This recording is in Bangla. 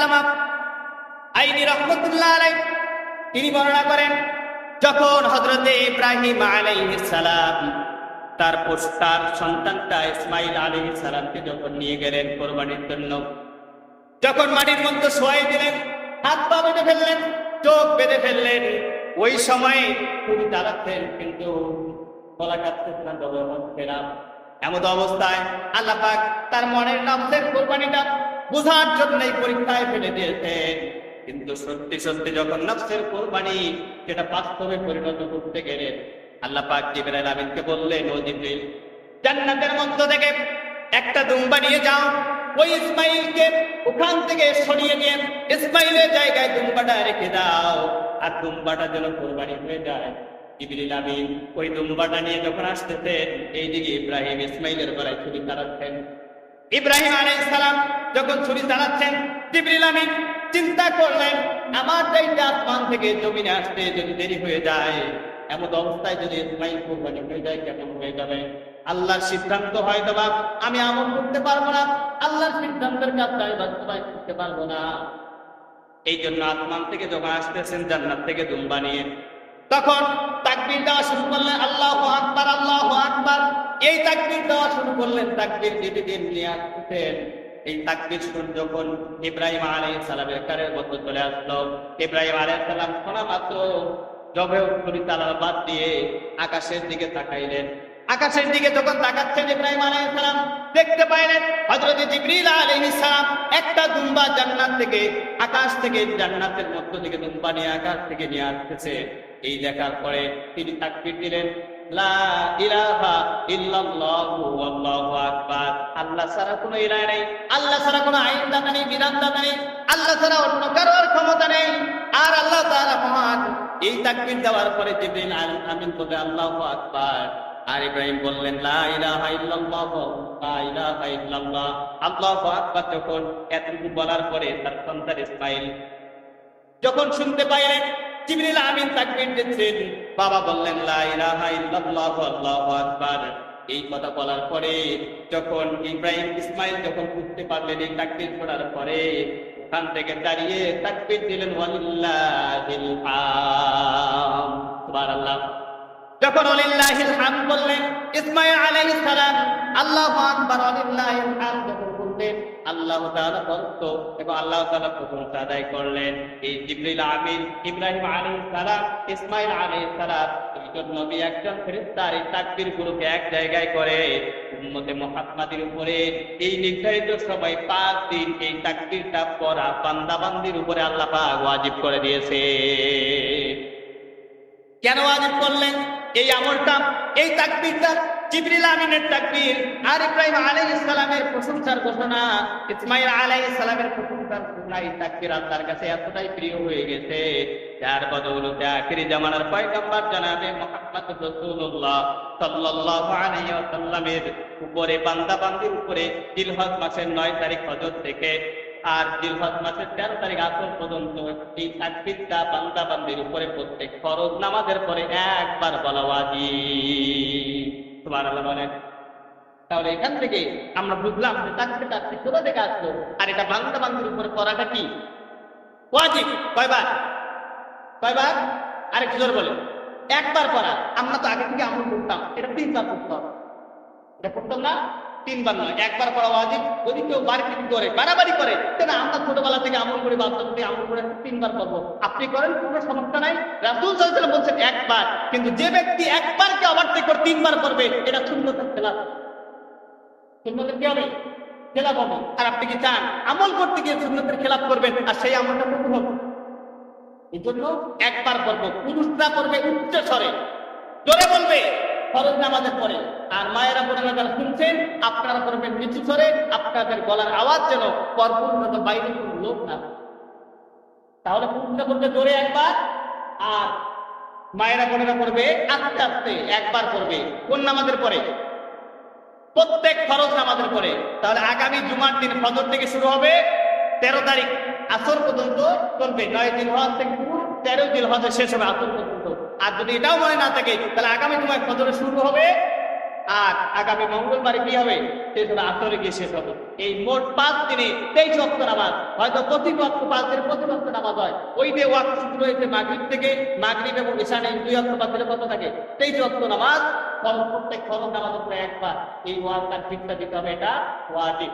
আল্লামা আইনি রহমতুল্লাহ আলাই তিনি বর্ণনা করেন, যখন হজরতে ইব্রাহিম সালাম তার সন্তানটা ইসমাইল আলাইহিস সালামকে যখন নিয়ে গেলেন কোরবানির জন্য, যখন মাটির মধ্যে শোয়াই দিলেন, হাত পা বেঁধে ফেললেন, চোখ বেঁধে ফেললেন, ওই সময় খুবই দাঁড়াচ্ছেন কিন্তু গলা কাটতেছে না এমন অবস্থায় আল্লাহ পাক তার মনের নামসের কোরবানিটা বোঝার জন্য এই পরীক্ষায় ফেলে দিয়েছেন। কিন্তু সত্যি সত্যি যখন নফসের কোরবানি, যেটা বাস্তবে পরিণত করতে গেলে আল্লাহ পাক জিবরাইল আমিনকে বললেন, ও জিবরিল জান্নাতের মধ্য থেকে একটা দুম্বা নিয়ে যাও। ওই ইসমাইলকে ওখান থেকে সরিয়ে নিয়ে ইসমাইলের জায়গায় দুম্বাটা রেখে দাও। আর দুম্বাটা যেন কোরবানি হয়ে যায়। জিবরিল আমিন ওই দুম্বাটা নিয়ে যখন আসতেছেন, এইদিকে ইব্রাহিম ইসমাইলের গলায় ছুরি চালাচ্ছেন ইব্রাহিম সালাম যখন ছুরি চালাচ্ছেন, জিবরিল চিন্তা করলেন, আমার চাইতে আসমান থেকে জমিনে আসতে যদি দেরি হয়ে যায়, এমন অবস্থায় যদি ইসমাইল কোরবানি হয়ে যায়, কেমন হয়ে যাবে? আল্লাহর সিদ্ধান্ত হয়তো বা আমি আমল করতে পারব না। আল্লাহর সিদ্ধান্তের কাজটা আমি বাস্তবায়ন করতে পারব না। এই জন্য আসমান থেকে যখন আসতেছেন, জান্নাত থেকে দুম্বা নিয়ে তখন তাকবীর দেওয়া শুরু করলেন, আল্লাহ আকবার আল্লাহ আকবার। এই তাকবীর দেওয়া শুরু করলেন, তাকবীর দিদি দিন নিয়ে আসতেছেন এই তাকবীর শুন যখন ইব্রাহিম আলাইহিস সালামের কারের মধ্যে চলে আসলো, ইব্রাহিম আলাইহিস সালাম শোনা মাত্র জবে উত্তরি তালার বাদ দিয়ে আকাশের দিকে তাকাইলেন। আকাশের দিকে যখন তাকাচ্ছেন ইব্রাহিম আলাইহিস সালাম, দেখতে পাইলেন হযরত জিবরিল আলাইহিস সালাম একটা দুম্বা জান্নাত থেকে, আকাশ থেকে জান্নাতের মধ্য থেকে দুম্বা নিয়ে, আকাশ থেকে নিয়ে আসতেছে। এই দেখার পরে তিনি তাকবীর দিলেন, লা ইলাহা ইল্লাল্লাহু আল্লাহু আকবার। আল্লাহ ছাড়া কোনো ইলাহ নেই। আল্লাহ ছাড়া কোনো আইন দাতা নেই বিধান দাতা নেই। আল্লাহ ছাড়া অন্য কারোর ক্ষমতা নেই। আর আল্লাহ তাআলা মহান। এই তাকবীর দেওয়ার পরে জিবরিল আমিন বলে আল্লাহু আকবার। আর ইব্রাহিম বললেন, লা ইলাহা ইল্লাল্লাহ, লা ইলাহা ইল্লাল্লাহ। আল্লাহু আকবার যখন, এতটুকু বলার পরে তার সন্তান ইসমাইল যখন শুনতে পাইলেন জিবরিল আমিন তাকবীর দিচ্ছেন। বাবা বললেন, লা ইলাহা ইল্লাল্লাহু, আল্লাহু আকবার। এই কথা বলার পরে যখন ইব্রাহিম ইসমাইল যখন বুঝতে পারলেন এই তাকবীর পড়ার পরে, ওখান থেকে দাঁড়িয়ে তাকবীর দিলেন, ওয়ালিল্লাহিল হাম। সুবহানাল্লাহ। যখন অলিল্লাহিল হাম বললেন, ইসমাইল আলাইহিস সালাম, আল্লাহু আকবার অলিল্লাহিল হাম। যখন বললেন আল্লাহ তাআলা বলতো এবং আল্লাহ তাআলা প্রশংসা আদায় করলেন। এই জিবরিল আমিন, ইব্রাহিম আলাইহিস সালাম, ইসমাইল আলাইহিস সালাম নবী, একজন ফেরেশতার এই তাকবীর গুলোকে এক জায়গায় করে উম্মতে মুহাম্মাদের উপরে এই নির্ধারিত সময় পাঁচ দিন এই তাকবীরটা পড়া উপরে আল্লাহ পাক ওয়াজিব করে দিয়েছে। কেন ওয়াজিব করলেন? এই আমলটা, এই তাকবীরটা প্রশংসার প্রশংসার কাছে এতটাই প্রিয় হয়ে গেছে। জামানার জনাবে উপরে বান্দা বান্দির উপরে জিলহজ মাসের 9 তারিখ হজর থেকে আর জিলহজ মাসের তেরো তারিখ আসর পর্যন্ত এই তাকবীরটা বান্দা বান্দির উপরে প্রত্যেক ফরজ নামাজের পরে একবার বলা ওয়াজিব। তাহলে এখান থেকে আমরা বুঝলাম যে তাকবীরটা আসছে কোথা থেকে আসলো? আর এটা বান্দা বান্দির উপরে করাটা কি? ওয়াজিব। কয়বার? কয়বার? আরেক জোর বলে একবার করা। আমরা তো আগে থেকে আমল করতাম। এটা তিনবার করতাম এটা করতাম না? তিনবার নয়, একবার করা ওয়াজিব। যদি কেউ বাড়িতে করে, বাড়াবাড়ি করে, তাহলে আমরা ছোটবেলা থেকে আমল করে বাচ্চা থেকে আমল করে তিনবার করব। আপনি করেন, কোনো সমস্যা নাই। রাসুল সাল্লাল্লাহু বলছেন একবার, কিন্তু যে ব্যক্তি একবারকে ওভারটেক করে তিনবার করবে, এটা শূন্যতার খেলাফ। শূন্যতের কি হবে খেলাফ হবে। আর আপনি কি চান? আমল করতে গিয়ে শূন্যতের খেলাফ করবেন, আর সেই আমলটা কবুল হবে। এই জন্য একবার করব। পুরুষরা করবে উচ্চ স্বরে। জোরে বলবে, ফরজ নামাজের পরে। আর মায়েরা বোনেরা যারা শুনছেন, আপনারা করবেন নিচু স্বরে আপনাদের গলার আওয়াজ যেন পরপূর্ণ বাইরে কোনো লোক না তাহলে পুরুষরা করবে জোরে একবার। আর মায়েরা বোনেরা করবে আস্তে আস্তে, একবার করবে। কোন নামাজের পরে? প্রত্যেক ফরজ নামাজের পরে। তাহলে আগামী জুমার দিন ফজর থেকে শুরু হবে তেরো তারিখ। আসর পর্যন্ত চলবে। নয় দিন হওয়ার থেকে তেরো দিন হজে শেষ হবে আসর পর্যন্ত। আর যদি এটাও মনে না থাকে, তাহলে আগামী জুমায় ফজরে শুরু হবে আর আগামী মঙ্গলবারে কি হবে? সেই সময় আসরে গিয়ে শেষ হবে। এই মোট পাঁচ দিনে তেইশ অক্ট নামাজ। হয়তো প্রতি পাঁচ দিনে প্রতি অক্ট নামাজ হয়। ওই যে ওয়াক্ত শুরু হয়েছে মাগরিব থেকে, মাগরিব এবং ঈশানে দুই অক্ট পাঁচ দিনে কত থাকে। তেইশ অক্ট নামাজ প্রত্যেক ফরজ নামাজ একবার। এই ওয়াক্তার ঠিকঠাক দিতে হবে, এটা ওয়াজিব।